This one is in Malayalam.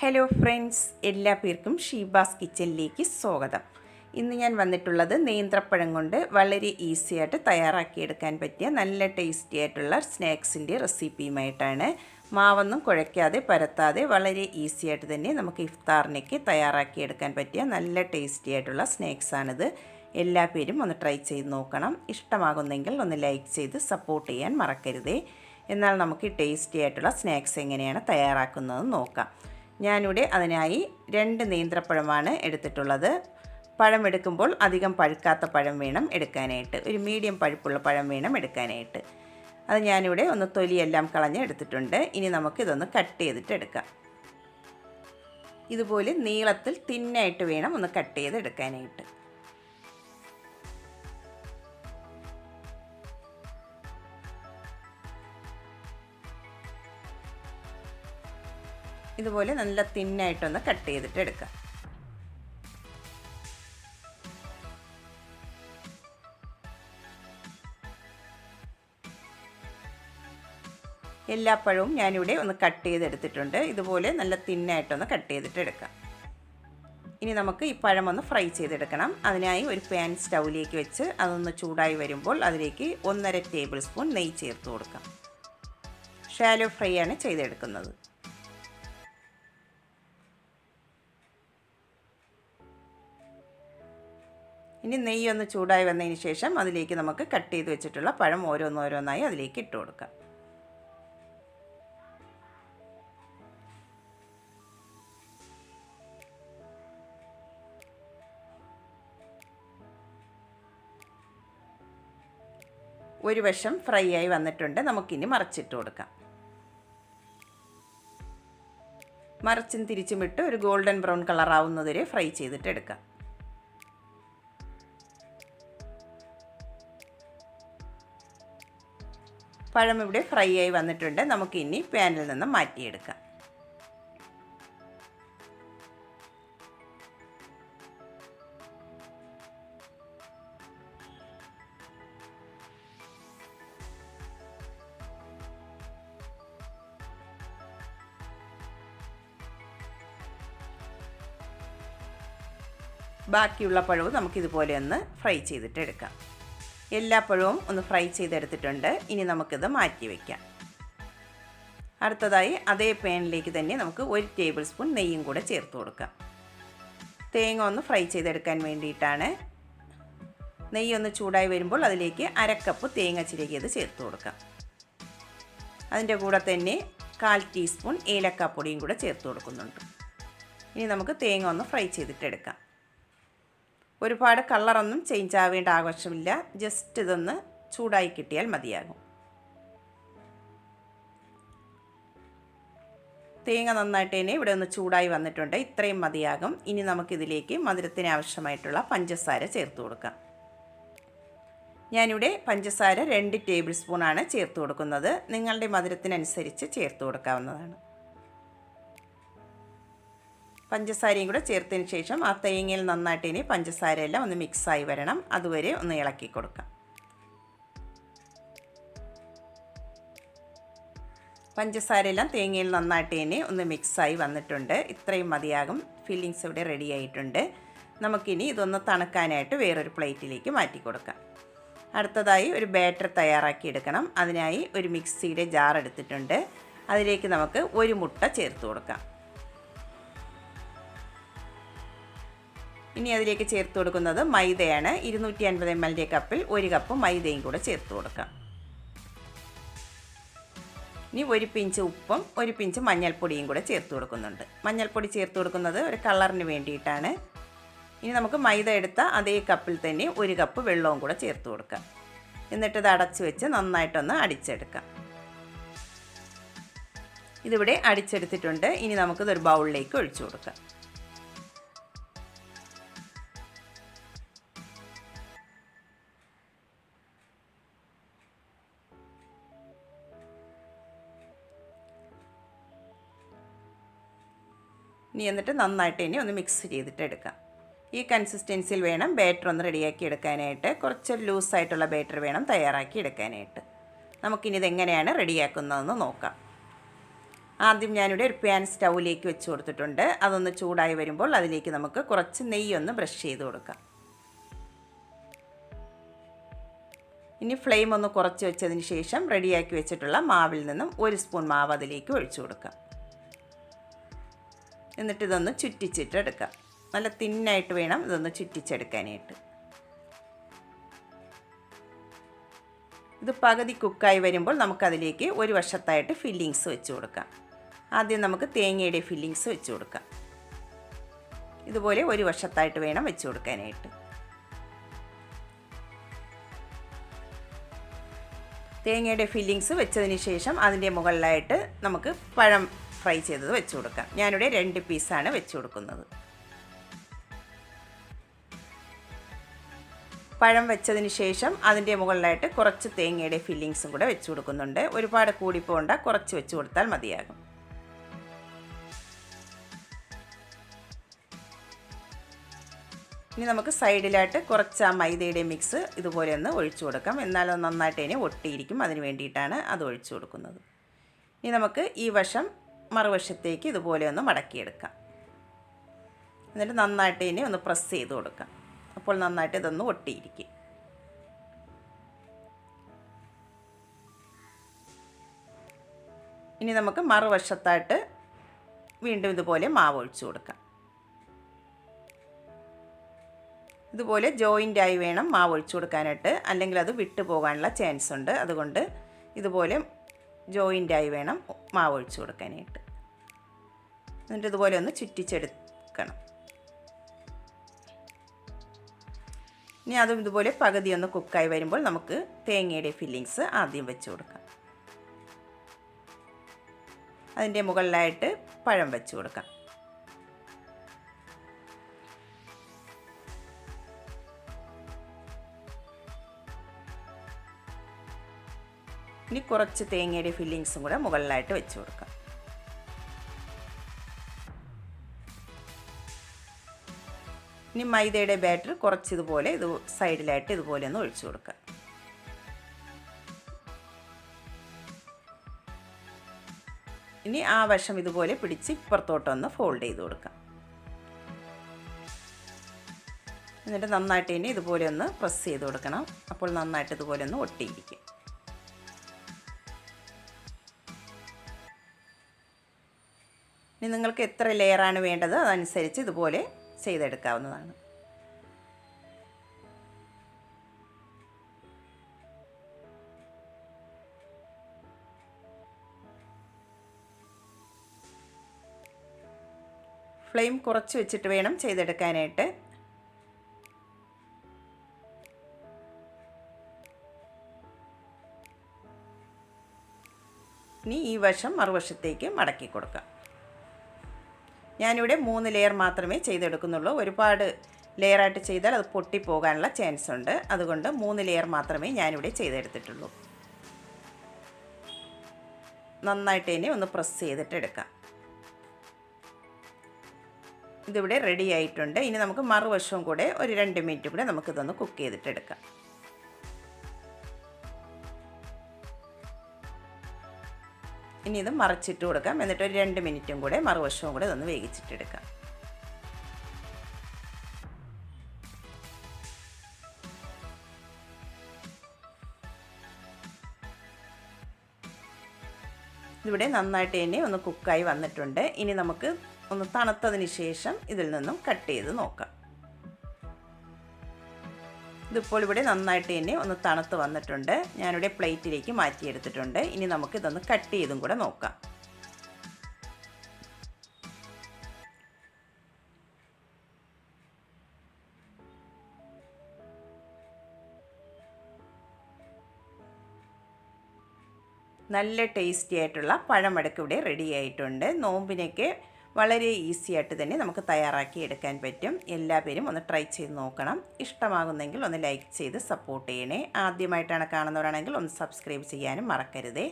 ഹലോ ഫ്രണ്ട്സ് എല്ലാ പേർക്കും ഷീബാസ് കിച്ചണിലേക്ക് സ്വാഗതം. ഇന്ന് ഞാൻ വന്നിട്ടുള്ളത് നേന്ത്രപ്പഴം കൊണ്ട് വളരെ ഈസി ആയിട്ട് തയ്യാറാക്കിയെടുക്കാൻ പറ്റിയ നല്ല ടേസ്റ്റി ആയിട്ടുള്ള സ്നാക്സിന്റെ റെസിപ്പിയുമായിട്ടാണ് മാവൊന്നും കുഴയ്ക്കാതെ പരത്താതെ വളരെ ഈസി ആയിട്ട് തന്നെ നമുക്ക് ഇഫ്താറിനേക്ക് തയ്യാറാക്കിയെടുക്കാൻ പറ്റിയ നല്ല ടേസ്റ്റി ആയിട്ടുള്ള സ്നാക്സാണിത് എല്ലാ പേരും ഒന്ന് ട്രൈ ചെയ്ത് നോക്കണം. ഇഷ്ടമാകുന്നെങ്കിൽ ഒന്ന് ലൈക്ക് ചെയ്ത് സപ്പോർട്ട് ചെയ്യാൻ മറക്കരുതേ. എന്നാൽ നമുക്ക് ടേസ്റ്റി ആയിട്ടുള്ള സ്നാക്സ് എങ്ങനെയാണ് തയ്യാറാക്കുന്നത് നോക്കാം. ഞാനിവിടെ അതിനായി രണ്ട് നേന്ത്രപ്പഴമാണ് എടുത്തിട്ടുള്ളത്. പഴം എടുക്കുമ്പോൾ അധികം പഴുക്കാത്ത പഴം വേണം എടുക്കാനായിട്ട്. ഒരു മീഡിയം പഴുപ്പുള്ള പഴം വേണം എടുക്കാനായിട്ട്. അത് ഞാനിവിടെ ഒന്ന് തൊലിയെല്ലാം കളഞ്ഞ് എടുത്തിട്ടുണ്ട്. ഇനി നമുക്ക് ഇതൊന്ന് കട്ട് ചെയ്തിട്ട് എടുക്കാം. ഇതുപോലെ നീളത്തിൽ തിന്നായിട്ട് വേണം ഒന്ന് കട്ട് ചെയ്ത് എടുക്കാനായിട്ട്. ഇതുപോലെ നല്ല തിന്നായിട്ടൊന്ന് കട്ട് ചെയ്തിട്ട് എടുക്കുക എല്ലാ പഴവും ഞാനിവിടെ ഒന്ന് കട്ട് ചെയ്തെടുത്തിട്ടുണ്ട്. ഇതുപോലെ നല്ല തിന്നായിട്ടൊന്ന് കട്ട് ചെയ്തിട്ട് എടുക്കാം. ഇനി നമുക്ക് ഈ പഴം ഒന്ന് ഫ്രൈ ചെയ്തെടുക്കണം. അതിനായി ഒരു പാൻ സ്റ്റൗവിലേക്ക് വെച്ച് അതൊന്ന് ചൂടായി വരുമ്പോൾ അതിലേക്ക് ഒന്നര ടേബിൾ സ്പൂൺ നെയ്യ് ചേർത്ത് കൊടുക്കാം. ഷാലോ ഫ്രൈ ആണ് ചെയ്തെടുക്കുന്നത്. ഇനി നെയ്യ് ഒന്ന് ചൂടായി വന്നതിന് ശേഷം അതിലേക്ക് നമുക്ക് കട്ട് ചെയ്ത് വെച്ചിട്ടുള്ള പഴം ഓരോന്നോരോന്നായി അതിലേക്ക് ഇട്ട് കൊടുക്കാം. ഒരു വശം ഫ്രൈ ആയി വന്നിട്ടുണ്ട്. നമുക്കിനി മറിച്ചിട്ട് കൊടുക്കാം. മറിച്ചും തിരിച്ചും ഇട്ട് ഒരു ഗോൾഡൻ ബ്രൗൺ കളർ ആവുന്നതുവരെ ഫ്രൈ ചെയ്തിട്ട് എടുക്കാം. പഴം ഇവിടെ ഫ്രൈ ആയി വന്നിട്ടുണ്ട്. നമുക്ക് ഇനി പാനിൽ നിന്ന് മാറ്റിയെടുക്കാം. ബാക്കിയുള്ള പഴവും നമുക്കിതുപോലെ ഒന്ന് ഫ്രൈ ചെയ്തിട്ട് എടുക്കാം എല്ലാ പഴവും ഒന്ന് ഫ്രൈ ചെയ്തെടുത്തിട്ടുണ്ട്. ഇനി നമുക്കിത് മാറ്റി വയ്ക്കാം അടുത്തതായി അതേ പാനിലേക്ക് തന്നെ നമുക്ക് ഒരു ടേബിൾ സ്പൂൺ നെയ്യും കൂടെ ചേർത്ത് കൊടുക്കാം. തേങ്ങ ഒന്ന് ഫ്രൈ ചെയ്തെടുക്കാൻ വേണ്ടിയിട്ടാണ്. നെയ്യ് ഒന്ന് ചൂടായി വരുമ്പോൾ അതിലേക്ക് അരക്കപ്പ് തേങ്ങ ചിരകിയത് ചേർത്ത് കൊടുക്കാം. അതിന്റെ കൂടെ തന്നെ കാൽ ടീസ്പൂൺ ഏലക്കാപ്പൊടിയും കൂടെ ചേർത്ത് കൊടുക്കുന്നുണ്ട്. ഇനി നമുക്ക് തേങ്ങ ഒന്ന് ഫ്രൈ ചെയ്തിട്ടെടുക്കാം. ഒരുപാട് കളറൊന്നും ചേഞ്ച് ആവേണ്ട ആവശ്യമില്ല. ജസ്റ്റ് ഇതൊന്ന് ചൂടായി കിട്ടിയാൽ മതിയാകും. തേങ്ങ നന്നായിട്ട് തന്നെ ഇവിടെ ഒന്ന് ചൂടായി വന്നിട്ടുണ്ട്. ഇത്രയും മതിയാകും. ഇനി നമുക്കിതിലേക്ക് മധുരത്തിന് ആവശ്യമായിട്ടുള്ള പഞ്ചസാര ചേർത്ത് കൊടുക്കാം. ഞാനിവിടെ പഞ്ചസാര രണ്ട് ടേബിൾ സ്പൂണാണ് ചേർത്ത് കൊടുക്കുന്നത്. നിങ്ങളുടെ മധുരത്തിനനുസരിച്ച് ചേർത്ത് കൊടുക്കാവുന്നതാണ്. പഞ്ചസാരയും കൂടെ ചേർത്തതിന് ശേഷം ആ തേങ്ങയിൽ നന്നായിട്ട് ഇനി പഞ്ചസാര എല്ലാം ഒന്ന് മിക്സായി വരണം. അതുവരെ ഒന്ന് ഇളക്കി കൊടുക്കാം. പഞ്ചസാരയെല്ലാം തേങ്ങയിൽ നന്നായിട്ട് ഇനി ഒന്ന് മിക്സായി വന്നിട്ടുണ്ട്. ഇത്രയും മതിയാകും. ഫില്ലിങ്സ് ഇവിടെ റെഡി ആയിട്ടുണ്ട്. നമുക്കിനി ഇതൊന്ന് തണുക്കാനായിട്ട് വേറൊരു പ്ലേറ്റിലേക്ക് മാറ്റി കൊടുക്കാം. അടുത്തതായി ഒരു ബാറ്റർ തയ്യാറാക്കി എടുക്കണം. അതിനായി ഒരു മിക്സിയുടെ ജാർ എടുത്തിട്ടുണ്ട്. അതിലേക്ക് നമുക്ക് ഒരു മുട്ട ചേർത്ത് കൊടുക്കാം. ഇനി അതിലേക്ക് ചേർത്ത് കൊടുക്കുന്നത് മൈദയാണ്. ഇരുന്നൂറ്റി അൻപത് എം എല്ലിന്റെ കപ്പിൽ ഒരു കപ്പ് മൈദയും കൂടെ ചേർത്ത് കൊടുക്കാം. ഇനി ഒരു പിഞ്ച് ഉപ്പും ഒരു പിഞ്ച് മഞ്ഞൾപ്പൊടിയും കൂടെ ചേർത്ത് കൊടുക്കുന്നുണ്ട്. മഞ്ഞൾപ്പൊടി ചേർത്ത് കൊടുക്കുന്നത് ഒരു കളറിന് വേണ്ടിയിട്ടാണ്. ഇനി നമുക്ക് മൈദ എടുത്ത അതേ കപ്പിൽ തന്നെ ഒരു കപ്പ് വെള്ളവും കൂടെ ചേർത്ത് കൊടുക്കാം. എന്നിട്ട് ഇത് അടച്ചു വെച്ച് നന്നായിട്ടൊന്ന് അടിച്ചെടുക്കാം. ഇതിവിടെ അടിച്ചെടുത്തിട്ടുണ്ട്. ഇനി നമുക്കിതൊരു ബൗളിലേക്ക് ഒഴിച്ചു കൊടുക്കാം. ഇനി എന്നിട്ട് നന്നായിട്ട് ഇനി ഒന്ന് മിക്സ് ചെയ്തിട്ട് എടുക്കാം. ഈ കൺസിസ്റ്റൻസിയിൽ വേണം ബാറ്റർ ഒന്ന് റെഡിയാക്കി എടുക്കാനായിട്ട്. കുറച്ച് ലൂസായിട്ടുള്ള ബാറ്റർ വേണം തയ്യാറാക്കി എടുക്കാനായിട്ട്. നമുക്കിനി ഇതെങ്ങനെയാണ് റെഡിയാക്കുന്നതെന്ന് നോക്കാം. ആദ്യം ഞാനിവിടെ ഒരു പാൻ സ്റ്റൗവിലേക്ക് വെച്ച് കൊടുത്തിട്ടുണ്ട്. അതൊന്ന് ചൂടായി വരുമ്പോൾ അതിലേക്ക് നമുക്ക് കുറച്ച് നെയ്യൊന്ന് ബ്രഷ് ചെയ്ത് കൊടുക്കാം. ഇനി ഫ്ലെയിം ഒന്ന് കുറച്ച് വെച്ചതിന് ശേഷം റെഡിയാക്കി വെച്ചിട്ടുള്ള മാവിൽ നിന്നും ഒരു സ്പൂൺ മാവ് അതിലേക്ക് ഒഴിച്ചു കൊടുക്കാം. എന്നിട്ട് ഇതൊന്ന് ചുറ്റിച്ചിട്ടെടുക്കാം നല്ല തിന്നായിട്ട് വേണം ഇതൊന്ന് ചുറ്റിച്ചെടുക്കാനായിട്ട്. ഇത് പകുതി കുക്കായി വരുമ്പോൾ നമുക്കതിലേക്ക് ഒരു വശത്തായിട്ട് ഫില്ലിങ്സ് വെച്ച് കൊടുക്കാം. ആദ്യം നമുക്ക് തേങ്ങയുടെ ഫില്ലിങ്സ് വെച്ച് കൊടുക്കാം. ഇതുപോലെ ഒരു വശത്തായിട്ട് വേണം വെച്ച് കൊടുക്കാനായിട്ട്. തേങ്ങയുടെ ഫില്ലിങ്സ് വെച്ചതിന് ശേഷം അതിന്റെ മുകളിലായിട്ട് നമുക്ക് പഴം ഫ്രൈ ചെയ്തത് വെച്ച് കൊടുക്കാം. ഞാനിവിടെ രണ്ട് പീസാണ് വെച്ച് കൊടുക്കുന്നത്. പഴം വെച്ചതിന് ശേഷം അതിന്റെ മുകളിലായിട്ട് കുറച്ച് തേങ്ങയുടെ ഫില്ലിങ്സും കൂടെ വെച്ച് കൊടുക്കുന്നുണ്ട്. ഒരുപാട് കൂടിപ്പോണ്ട കുറച്ച് വെച്ച് കൊടുത്താൽ മതിയാകും. ഇനി നമുക്ക് സൈഡിലായിട്ട് കുറച്ച് ആ മൈദയുടെ മിക്സ് ഇതുപോലെ ഒന്ന് ഒഴിച്ചു കൊടുക്കാം. എന്നാലും നന്നായിട്ട് ഇനി ഒട്ടിയിരിക്കും. അതിന് വേണ്ടിയിട്ടാണ് അത് ഒഴിച്ചു കൊടുക്കുന്നത്. ഇനി നമുക്ക് ഈ വശം മറുവശത്തേക്ക് ഇതുപോലെ ഒന്ന് മടക്കിയെടുക്കാം. എന്നിട്ട് നന്നായിട്ട് ഇനി ഒന്ന് പ്രസ് ചെയ്ത് കൊടുക്കാം. അപ്പോൾ നന്നായിട്ട് ഇതൊന്ന് ഒട്ടിയിരിക്കും. ഇനി നമുക്ക് മറുവശത്തായിട്ട് വീണ്ടും ഇതുപോലെ മാവ് ഒഴിച്ചു കൊടുക്കാം. ഇതുപോലെ ജോയിന്റ് ആയി വേണം മാവ് ഒഴിച്ചു കൊടുക്കാനായിട്ട്. അല്ലെങ്കിൽ അത് വിട്ടു പോകാനുള്ള ചാൻസ് ഉണ്ട്. അതുകൊണ്ട് ഇതുപോലെ ജോയിന്റ് ആയി വേണം മാവ് ഒഴിച്ചു കൊടുക്കാനായിട്ട്. എന്നിട്ട് ഇതുപോലെ ഒന്ന് ചുറ്റിച്ചെടുക്കണം. ഇനി അതും ഇതുപോലെ പകുതി ഒന്ന് കുക്കായി വരുമ്പോൾ നമുക്ക് തേങ്ങയുടെ ഫില്ലിങ്സ് ആദ്യം വെച്ച് കൊടുക്കാം. അതിന്റെ മുകളിലായിട്ട് പഴം വെച്ച് കൊടുക്കാം. ഇനി കുറച്ച് തേങ്ങയുടെ ഫില്ലിങ്സും കൂടെ മുകളിലായിട്ട് വെച്ച് കൊടുക്കാം. ഇനി മൈദയുടെ ബാറ്റർ കുറച്ച് ഇതുപോലെ ഇത് സൈഡിലായിട്ട് ഇതുപോലെ ഒന്ന് ഒഴിച്ചു കൊടുക്കുക ഇനി ആ വശം ഇതുപോലെ പിടിച്ച് ഇപ്പുറത്തോട്ടൊന്ന് ഫോൾഡ് ചെയ്ത് കൊടുക്കാം. എന്നിട്ട് നന്നായിട്ട് ഇനി ഇതുപോലെ ഒന്ന് പ്രസ് ചെയ്ത് കൊടുക്കണം. അപ്പോൾ നന്നായിട്ട് ഇതുപോലെ ഒന്ന് ഒട്ടിയിരിക്കും. ഇനി നിങ്ങൾക്ക് എത്ര ലെയറാണ് വേണ്ടത് അതനുസരിച്ച് ഇതുപോലെ ചെയ്തെടുക്കാവുന്നതാണ്. ഫ്ലെയിം കുറച്ച് വെച്ചിട്ട് വേണം ചെയ്തെടുക്കാനായിട്ട്. ഇനി ഈ വശം മറുവശത്തേക്ക് മടക്കി കൊടുക്കാം. ഞാനിവിടെ മൂന്ന് ലെയർ മാത്രമേ ചെയ്തെടുക്കുന്നുള്ളൂ. ഒരുപാട് ലെയറായിട്ട് ചെയ്താൽ അത് പൊട്ടിപ്പോകാനുള്ള ചാൻസ് ഉണ്ട്. അതുകൊണ്ട് മൂന്ന് ലെയർ മാത്രമേ ഞാനിവിടെ ചെയ്തെടുത്തിട്ടുള്ളൂ. നന്നായിട്ട് ഇനി ഒന്ന് പ്രസ് ചെയ്തിട്ട് എടുക്കാം. ഇതിവിടെ റെഡി ആയിട്ടുണ്ട്. ഇനി നമുക്ക് മറുവശവും കൂടെ ഒരു രണ്ട് മിനിറ്റ് കൂടെ നമുക്കിതൊന്ന് കുക്ക് ചെയ്തിട്ട് ഇനി ഇത് മറിച്ചിട്ട് കൊടുക്കാം. എന്നിട്ട് ഒരു രണ്ട് മിനിറ്റും കൂടെ മറുവശവും കൂടെ ഇതൊന്ന് വേവിച്ചിട്ടെടുക്കാം. ഇവിടെ നന്നായിട്ട് തന്നെ ഒന്ന് കുക്കായി വന്നിട്ടുണ്ട്. ഇനി നമുക്ക് ഒന്ന് തണുത്തതിന് ശേഷം ഇതിൽ നിന്നും കട്ട് ചെയ്ത് നോക്കാം. ഇതിപ്പോൾ ഇവിടെ നന്നായിട്ട് തന്നെ ഒന്ന് തണുത്ത് വന്നിട്ടുണ്ട്. ഞാനിവിടെ പ്ലേറ്റിലേക്ക് മാറ്റിയെടുത്തിട്ടുണ്ട്. ഇനി നമുക്ക് ഇതൊന്ന് കട്ട് ചെയ്തും കൂടെ നോക്കാം. നല്ല ടേസ്റ്റി ആയിട്ടുള്ള പഴമടക്ക് ഇവിടെ റെഡി ആയിട്ടുണ്ട്. നോമ്പിനൊക്കെ വളരെ ഈസി ആയിട്ട് തന്നെ നമുക്ക് തയ്യാറാക്കി എടുക്കാൻ പറ്റും. എല്ലാ പേരും ഒന്ന് ട്രൈ ചെയ്ത് നോക്കണം. ഇഷ്ടമാകുന്നെങ്കിൽ ഒന്ന് ലൈക്ക് ചെയ്ത് സപ്പോർട്ട് ചെയ്യണേ. ആദ്യമായിട്ടാണ് കാണുന്നവരാണെങ്കിൽ ഒന്ന് സബ്സ്ക്രൈബ് ചെയ്യാനും മറക്കരുതേ.